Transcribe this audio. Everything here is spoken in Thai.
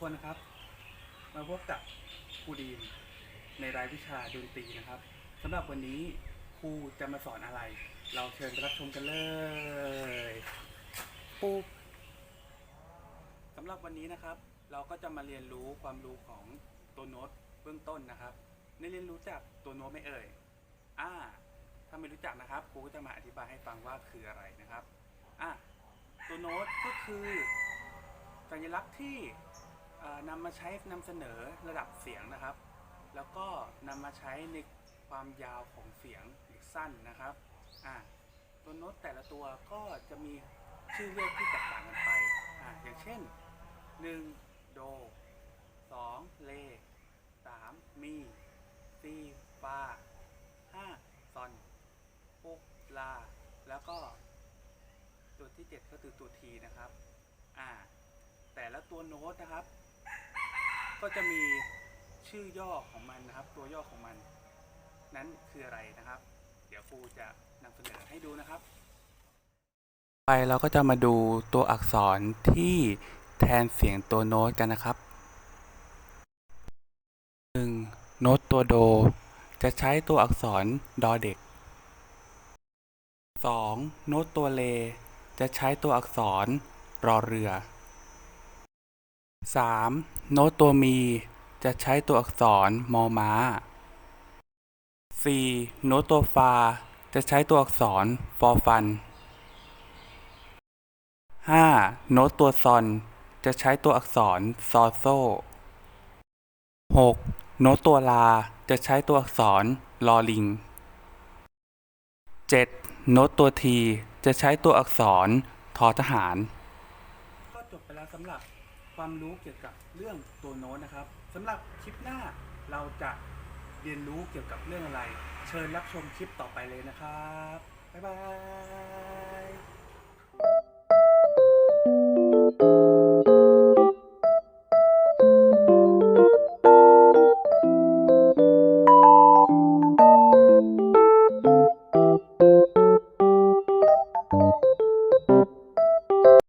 คนนะครับ มาพบกับครูดีมในรายวิชาดนตรีนะครับสำหรับวันนี้ครูจะมาสอนอะไร เราเชิญไปรับชมกันเลยปุ๊บสำหรับวันนี้นะครับ เราก็จะมาเรียนรู้ความรู้ของตัวโน้ตเบื้องต้นนะครับในเรียนรู้จากตัวโน้ตไหม่เอ่ยอ่าถ้าไม่รู้จักนะครับครูก็จะมาอธิบายให้ฟังว่าคืออะไรนะครับอะตัวโน้ตก็คือสัญลักษณ์ที่เอ่อ นำมาใช้นำเสนอระดับเสียงนะครับ แล้วก็นำมาใช้ในความยาวของเสียงหรือสั้นนะครับอะตัวโน้ตแต่ละตัวก็จะมีชื่อเรียกที่แตกต่างกันไปอะอย่างเช่น 1 โด 2 เล3มี4ฟา5ซอน6ลา แล้วก็ตัวที่ 7 ก็คือตัวทีนะครับอ่าแต่ละตัวโน้ตนะครับ ก็จะมีชื่อย่อของมันนะครับ ตัวย่อของมันนั้นคืออะไรนะครับ เดี๋ยวครูจะนำเสนอให้ดูนะครับ ไปเราก็จะมาดูตัวอักษรที่แทนเสียงตัวโน้ตกันนะครับ 1. โน้ตตัวโด จะใช้ตัวอักษรดอเด็ก 2. โน้ตตัวเล จะใช้ตัวอักษรรอเรือ 3. โน้ตตัวมีจะใช้ตัวอักษรมอม้า 4. โน้ตตัวฟา จะใช้ตัวอักษรฟอฟัน 5. โน้ตตัวซอน จะใช้ตัวอักษรซอโซ่ 6. โน้ตตัวลา จะใช้ตัวอักษรลอลิง 7. โน้ตตัวที จะใช้ตัวอักษรทอทหาร ก็จบไปแล้วสำหรับ ความรู้เกี่ยวกับเรื่องตัวโน้ตนะครับสำหรับคลิปหน้าเราจะเรียนรู้เกี่ยวกับเรื่องอะไร เชิญรับชมคลิปต่อไปเลยนะครับ บ๊ายบาย